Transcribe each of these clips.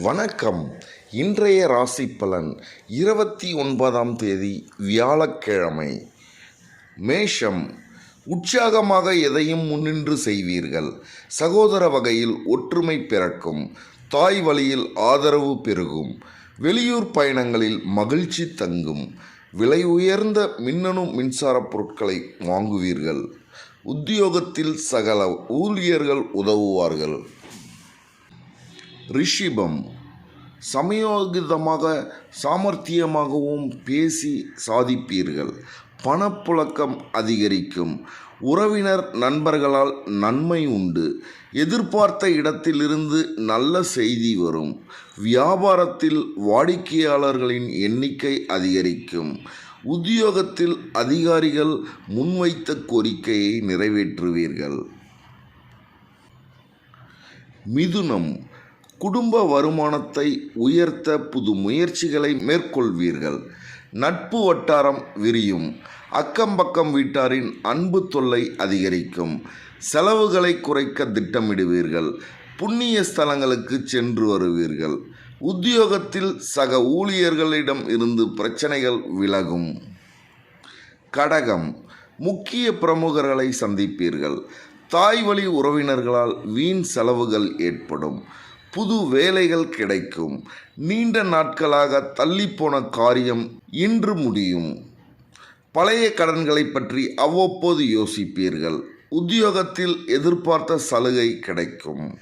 வணக்கம். இன்றைய ராசி பலன் இருபத்தி ஒன்பதாம் தேதி வியாழக்கிழமை. மேஷம் உற்சாகமாக எதையும் முன்னின்று செய்வீர்கள். சகோதர வகையில் ஒற்றுமை பிறக்கும். தாய் வழியில் ஆதரவு பெருகும். வெளியூர் பயணங்களில் மகிழ்ச்சி தங்கும். விலை உயர்ந்த மின்னணு மின்சார பொருட்களை வாங்குவீர்கள். உத்தியோகத்தில் சகல ஊழியர்கள் உதவுவார்கள். ரிஷிபம் சமயோகிதமாக சாமர்த்தியமாகவும் பேசி சாதிப்பீர்கள். பணப்புழக்கம் அதிகரிக்கும். உறவினர் நண்பர்களால் நன்மை உண்டு. எதிர்பார்த்த இடத்திலிருந்து நல்ல செய்தி வரும். வியாபாரத்தில் வாடிக்கையாளர்களின் எண்ணிக்கை அதிகரிக்கும். உத்தியோகத்தில் அதிகாரிகள் முன்வைத்த கோரிக்கையை நிறைவேற்றுவீர்கள். மிதுனம் குடும்ப வருமானத்தை உயர்த்த புது முயற்சிகளை மேற்கொள்வீர்கள். நட்பு வட்டாரம் விரியும். அக்கம் பக்கம் வீட்டாரின் அன்பு தொல்லை அதிகரிக்கும். செலவுகளை குறைக்க திட்டமிடுவீர்கள். புண்ணிய ஸ்தலங்களுக்கு சென்று வருவீர்கள். உத்தியோகத்தில் சக ஊழியர்களிடம் இருந்து பிரச்சனைகள் விலகும். கடகம். முக்கிய பிரமுகர்களை சந்திப்பீர்கள். தாய் வழி உறவினர்களால் வீண் செலவுகள் ஏற்படும். புது வேலைகள் கிடைக்கும். நீண்ட நாட்களாக தள்ளிப்போன காரியம் இன்று முடியும். பழைய கடன்களை பற்றி அவ்வப்போது யோசிப்பீர்கள். உத்தியோகத்தில் எதிர்பார்த்த சலுகை கிடைக்கும்.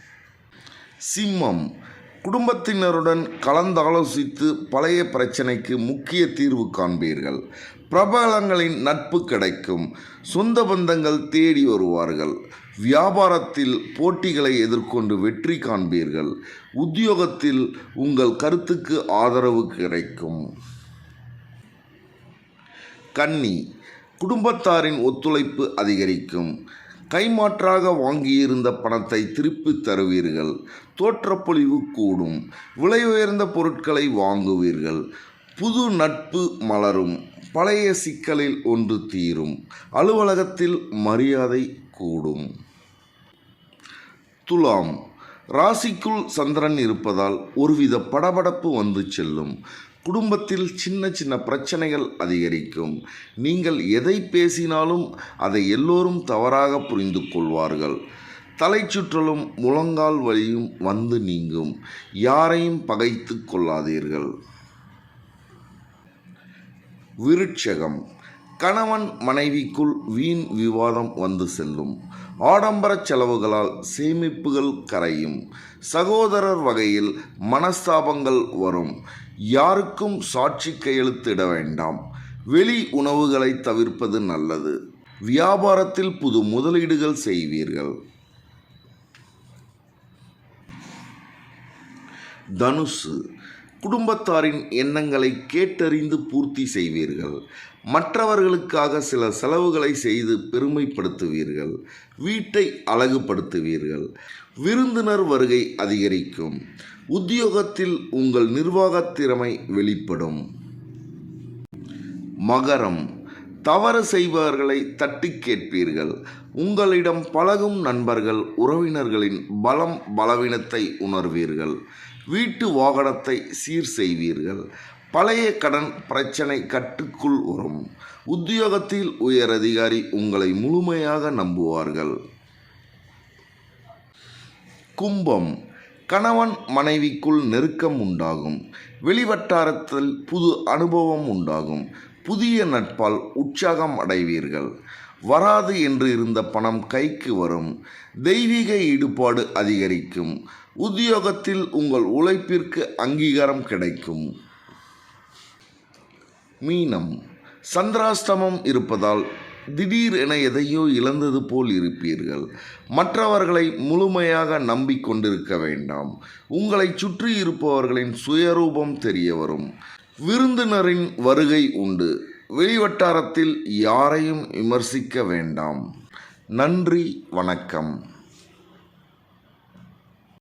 சிம்மம். குடும்பத்தினருடன் கலந்தாலோசித்து பழைய பிரச்சனைக்கு முக்கிய தீர்வு காண்பீர்கள். பிரபலங்களின் நட்பு கிடைக்கும். சொந்த பந்தங்கள் தேடி வருவார்கள். வியாபாரத்தில் போட்டிகளை எதிர்கொண்டு வெற்றி காண்பீர்கள். உத்தியோகத்தில் உங்கள் கருத்துக்கு ஆதரவு கிடைக்கும். கன்னி குடும்பத்தாரின் ஒத்துழைப்பு அதிகரிக்கும். கைமாற்றாக வாங்கியிருந்த பணத்தை திருப்பித் தருவீர்கள். தோற்றப்பொழிவு கூடும். விலை உயர்ந்த பொருட்களை வாங்குவீர்கள். புது நட்பு மலரும். பழைய சிக்கலில் ஒன்று தீரும். அலுவலகத்தில் மரியாதை கூடும். துலாம். ராசிக்குள் சந்திரன் இருப்பதால் ஒருவித படபடப்பு வந்து செல்லும். குடும்பத்தில் சின்ன சின்ன பிரச்சனைகள் அதிகரிக்கும். நீங்கள் எதை பேசினாலும் அதை எல்லோரும் தவறாக புரிந்து கொள்வார்கள். தலை சுற்றலும் முழங்கால் வலியும் வந்து நீங்கும். யாரையும் பகைத்து கொள்ளாதீர்கள். விருட்சகம். கணவன் மனைவிக்குள் வீண் விவாதம் வந்து செல்லும். ஆடம்பர செலவுகளால் சேமிப்புகள் கரையும். சகோதரர் வகையில் மனஸ்தாபங்கள் வரும். யாருக்கும் சாட்சி கையெழுத்திட வேண்டாம். வெளி உணவுகளை தவிர்ப்பது நல்லது. வியாபாரத்தில் புது முதலீடுகள் செய்வீர்கள். தனுசு. குடும்பத்தாரின் எண்ணங்களை கேட்டறிந்து பூர்த்தி செய்வீர்கள். மற்றவர்களுக்காக சில செலவுகளை செய்து பெருமைப்படுத்துவீர்கள். வீட்டை அழகுபடுத்துவீர்கள். விருந்தினர் வருகை அதிகரிக்கும். உத்தியோகத்தில் உங்கள் நிர்வாகத் திறமை வெளிப்படும். மகரம். தவறு செய்பவர்களை தட்டி கேட்பீர்கள். உங்களிடம் பழகும் நண்பர்கள் உறவினர்களின் பலம் பலவீனத்தை உணர்வீர்கள். வீட்டு வாகனத்தை சீர் செய்வீர்கள். பழைய கடன் பிரச்சனை கட்டுக்குள் வரும். உத்தியோகத்தில் உயர் அதிகாரி உங்களை முழுமையாக நம்புவார்கள். கும்பம். கணவன் மனைவிக்குள் நெருக்கம் உண்டாகும். வெளிவட்டாரத்தில் புது அனுபவம் உண்டாகும். புதிய நட்பால் உற்சாகம் அடைவீர்கள். வராது என்று இருந்த பணம் கைக்கு வரும். தெய்வீக ஈடுபாடு அதிகரிக்கும். உத்தியோகத்தில் உங்கள் உழைப்பிற்கு அங்கீகாரம் கிடைக்கும். மீனம். சந்திராஷ்டமம் இருப்பதால் திடீர் என எதையோ இழந்தது போல் இருப்பீர்கள். மற்றவர்களை முழுமையாக நம்பிக்கொண்டிருக்க வேண்டாம். உங்களை சுற்றி இருப்பவர்களின் சுயரூபம் தெரிய வரும். விருந்தினரின் வருகை உண்டு. வெளிவட்டாரத்தில் யாரையும் விமர்சிக்க வேண்டாம். நன்றி வணக்கம்.